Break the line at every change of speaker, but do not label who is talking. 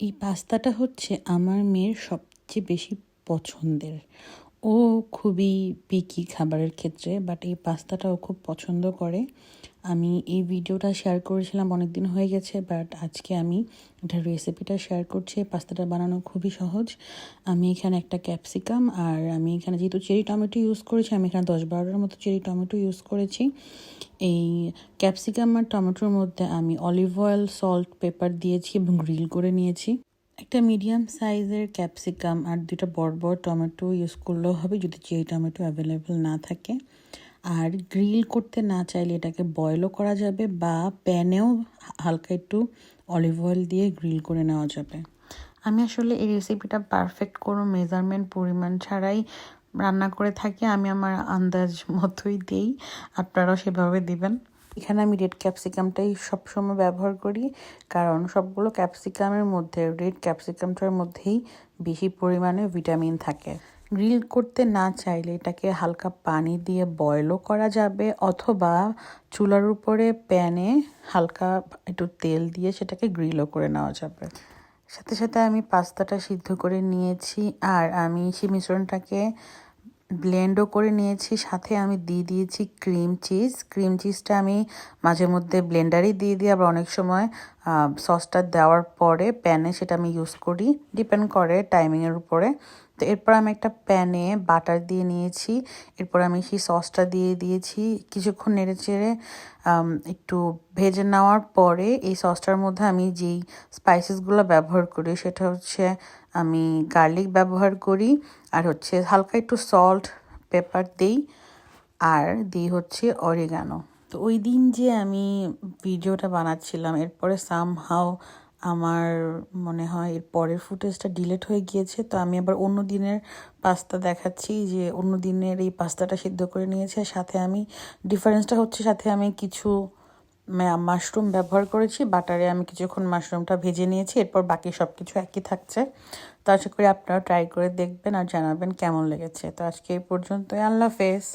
এই পাস্তাটা হচ্ছে আমার মেয়ের সবচেয়ে বেশি পছন্দের। ও খুবই পিকি খাবারের ক্ষেত্রে বাট এই পাস্তাটা ও খুব পছন্দ করে। আমি এই ভিডিওটা শেয়ার করেছিলাম অনেক দিন হয়ে গেছে বাট আজকে আমি এটা রেসিপিটা শেয়ার করছি। পাস্তাটা বানানো খুবই সহজ। আমি এখানে একটা ক্যাপসিকাম আর আমি এখানে যেহেতু চেরি টমেটো ইউজ করেছি, আমি এখানে দশ বারোটার মতো চেরি টমেটো ইউজ করেছি। এই ক্যাপসিকাম আর টমেটোর মধ্যে আমি অলিভ অয়েল সল্ট পেপার দিয়েছি এবং গ্রিল করে নিয়েছি। একটা মিডিয়াম সাইজের ক্যাপসিকাম আর দুটো বড় বড় টমেটো ইউজ করলেও হবে যদি চেরি টমেটো অ্যাভেলেবেল না থাকে। আর গ্রিল করতে না চাইলে এটাকে বয়েলও করা যাবে বা প্যানেও হালকা একটু অলিভ অয়েল দিয়ে গ্রিল করে নেওয়া যাবে। আমি আসলে এই রেসিপিটা পারফেক্ট কোনো মেজারমেন্ট পরিমাণ ছাড়াই রান্না করে থাকি। আমি আমার আন্দাজ মতোই দিই। আপনারাও সেভাবে দিবেন। এখানে আমি রেড ক্যাপসিকামটাই সবসময় ব্যবহার করি, কারণ সবগুলো ক্যাপসিকামের মধ্যে রেড ক্যাপসিকামটার মধ্যেই বেশি পরিমাণে ভিটামিন থাকে। গ্রিল করতে না চাইলে এটাকে হালকা পানি দিয়ে বয়লও করা যাবে, অথবা চুলার উপরে প্যানে হালকা একটু তেল দিয়ে সেটাকে গ্রিলও করে নেওয়া যাবে। সাথে সাথে আমি পাস্তাটা সিদ্ধ করে নিয়েছি, আর আমি সেই মিশ্রণটাকে ব্লেন্ডও করে নিয়েছি, সাথে আমি দিয়ে দিয়েছি ক্রিম চিজ। ক্রিম চিজটা আমি মাঝে মধ্যে ব্লেন্ডারই দিয়ে দিই, আবার অনেক সময় সসটা দেওয়ার পরে প্যানে সেটা আমি ইউজ করি। ডিপেন্ড করে টাইমিংয়ের উপরে। তো এরপর আমি একটা প্যানে বাটার দিয়ে নিয়েছি। এরপর আমি সেই সসটা দিয়ে দিয়েছি। কিছুক্ষণ নেড়ে চেড়ে একটু ভেজে নেওয়ার পরে এই সসটার মধ্যে আমি যেই স্পাইসেসগুলো ব্যবহার করি, সেটা হচ্ছে আমি গার্লিক ব্যবহার করি, আর হচ্ছে হালকা একটু সল্ট পেপার দিই, আর দিই হচ্ছে অরিগানো তো ওই দিন যে আমি ভিডিওটা বানাচ্ছিলাম, এরপরে সামহাও আমার মনে হয় এর পরের ফুটেজটা ডিলেট হয়ে গিয়েছে, তো আমি আবার অন্য দিনের পাস্তা দেখাচ্ছি যে অন্য দিনের এই পাস্তাটা সিদ্ধ করে নিয়েছে। সাথে আমি ডিফারেন্সটা হচ্ছে সাথে আমি কিছু মাশরুম ব্যবহার করেছি, বাটারে আমি কিছুক্ষণ মাশরুমটা ভেজে নিয়েছি, এরপর বাকি সব কিছু একই থাকছে। তো আশা করি আপনারা ট্রাই করে দেখবেন আর জানাবেন কেমন লেগেছে। তো আজকে এই পর্যন্তই, আল্লাহ হাফেজ।